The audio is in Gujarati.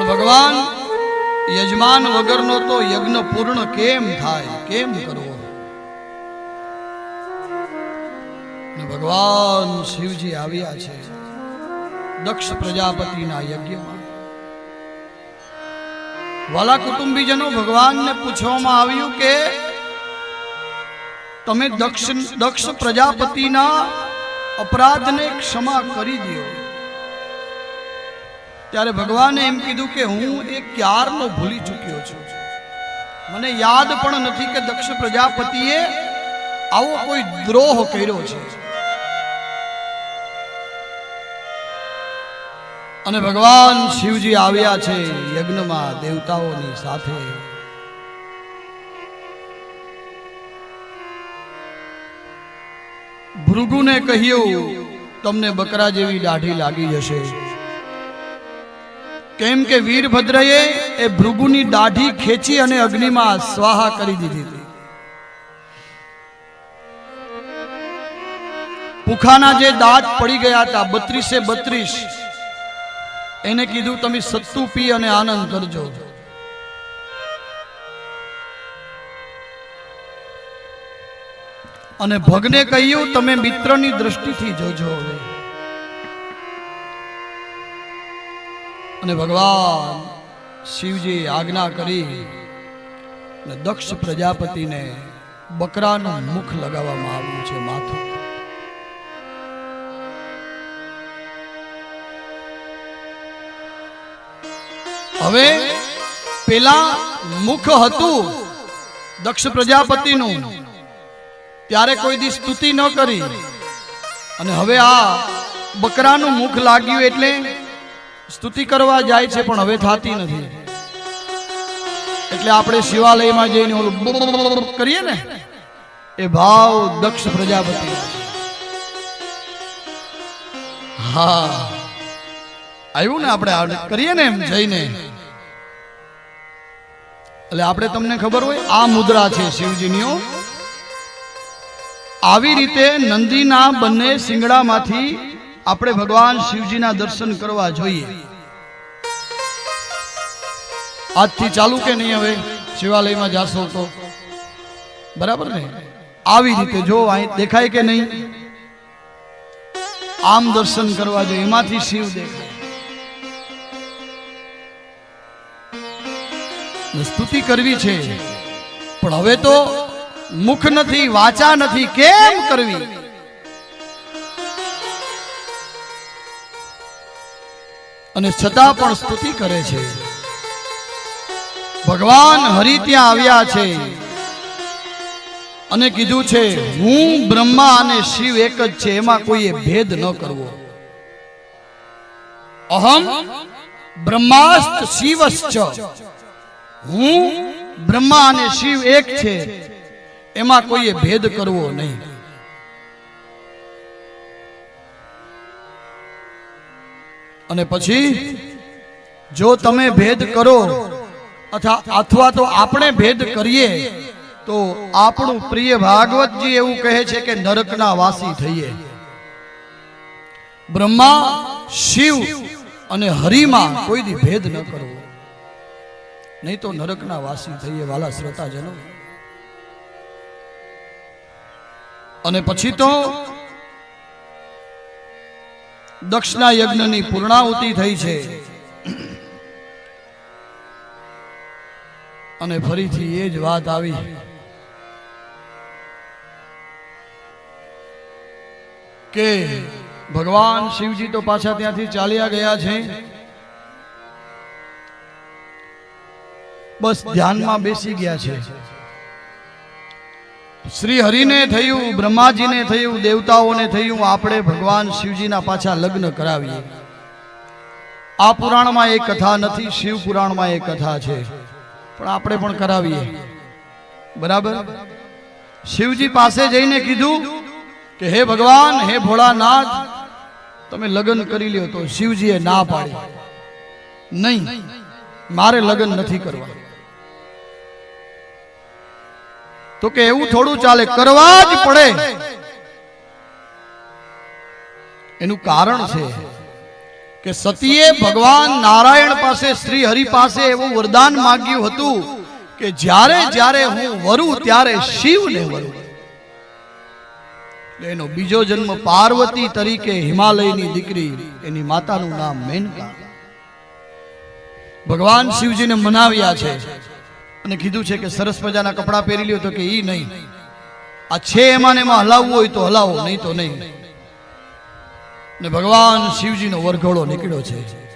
પણ ભગવાન, યજમાન વગરનો તો યજ્ઞ પૂર્ણ કેમ થાય? કેમ કરવો? ભગવાન શિવજી આવ્યા છે દક્ષ પ્રજાપતિના યજ્ઞમાં. વાલા કુટુંબીજનો ભગવાનને પૂછવામાં આવ્યું કે, તમે દક્ષ દક્ષ પ્રજાપતિના અપરાધને ક્ષમા કરી દો ત્યારે ભગવાને એમ કીધું કે હું એ ક્યારનો ભૂલી ચૂક્યો છું? મને યાદ પણ નથી કે દક્ષ પ્રજાપતિએ આવો કોઈ દ્રોહ કર્યો છે. અને ભગવાન શિવજી આવ્યા છે યજ્ઞમાં દેવતાઓની સાથે. ભૃગુને કહ્યું, તમને બકરા જેવી દાઢી લાગી જશે. કેમ કે વીરભદ્રએ એ ભૃગુની દાઢી ખેંચી અને અગ્નિમાં સ્વાહા કરી દીધી હતી. પુખાના જે દાંત પડી ગયા હતા, બત્રીસે બત્રીસ, એને કીધું, તમે સત્તુ પી અને આનંદ કરજો. અને ભગને કહ્યું, તમે મિત્રની દ્રષ્ટિથી જોજો હવે. અને ભગવાન શિવજી આજ્ઞા કરી દક્ષ પ્રજાપતિને બકરાનું મુખ લગાવવામાં આવ્યું છે માથું. હવે પેલા મુખ હતું દક્ષ પ્રજાપતિનું. ત્યારે કોઈ દી સ્તુતિ ન કરી. અને હવે આ બકરાનું મુખ લાગ્યું એટલે સ્તુતિ કરવા જાય છે, પણ હવે થતી નથી. એટલે આપણે શિવાલયમાં જઈને કરીએ ને, એ ભાવ દક્ષ પ્રજાપતિ. હા. આવ્યું ને આપણે કરીએ ને એમ જઈને. એટલે આપણે તમને ખબર હોય, આ મુદ્રા છે શિવજીની આવી રીતે નંદીના બંને શિંગડામાંથી આપણે ભગવાન શિવજીના દર્શન કરવા જોઈએ. આજથી ચાલુ કે નહીં હવે? શિવાલયમાં જાશો તો. બરાબર ને? આવી રીતે જો દેખાય કે નહીં? આમ દર્શન કરવા જોઈએ. એમાંથી શિવ દેખાય. સ્તુતિ કરવી છે. પણ હવે તો મુખ નથી, વાચા નથી. કેમ કરવી? અને છતાં પણ સ્તુતિ કરે છે. ભગવાન હરિ ત્યાં આવ્યા છે. અને કીધું છે, હું બ્રહ્મા અને શિવ એક જ છે, એમાં કોઈએ ભેદ ન કરવો. અહમ બ્રહ્માસ્ત શિવશ્ચ. હું બ્રહ્મા અને શિવ એક છે, એમાં કોઈએ ભેદ કરવો નહીં. અને પછી જો તમે ભેદ કરો અથવા અથવા તો આપણે ભેદ કરીએ, તો આપણું પ્રિય ભાગવતજી એવું કહે છે કે નરકના વાસી થઈએ. બ્રહ્મા, શિવ અને હરિમાં કોઈ દી ભેદ ન કરવો નહીં તો નરકના વાસી થઈએ વાલા શ્રોતાજનો. અને પછી તો દક્ષના યજ્ઞની પૂર્ણાહુતિ થઈ છે. અને ફરીથી એ જ વાત આવી. કે ભગવાન શિવજી તો પાછા ત્યાંથી ચાલ્યા ગયા છે. બસ ધ્યાનમાં બેસી ગયા છે. શ્રી હરિને થયું, બ્રહ્માજીને થયું, દેવતાઓને થયું, આપણે ભગવાન શિવજીના પાછા લગ્ન કરાવીએ. આ પુરાણમાં એ કથા નથી, શિવ પુરાણમાં એ કથા છે. પણ આપણે પણ કરાવીએ. બરાબર? શિવજી પાસે જઈને કીધું કે, હે ભગવાન, હે ભોળાનાથ, તમે લગ્ન કરી લ્યો તો શિવજીએ ના પાડી. નહીં, મારે લગ્ન નથી કરવા. તો કે એવું થોડું ચાલે, કરવા જ પડે. એનું કારણ છે કે સતીએ ભગવાન નારાયણ પાસે, શ્રી હરિ પાસે એવું વરદાન માંગ્યું હતું કે જ્યારે જ્યારે હું વરું ત્યારે શિવને વરું. એનો બીજો જન્મ પાર્વતી તરીકે હિમાલયની દીકરી, એની માતાનું નામ મેનકા. ભગવાન શિવજીને મનાવ્યા છે. અને કીધું છે કે સરસ મજાના કપડાં પહેરી લ્યો તો કે એ નહીં. આ છે એમાં ને એમાં હલાવવું હોય તો હલાવો, નહીં તો નહીં. ને ભગવાન શિવજીનો વરઘોડો નીકળ્યો છે.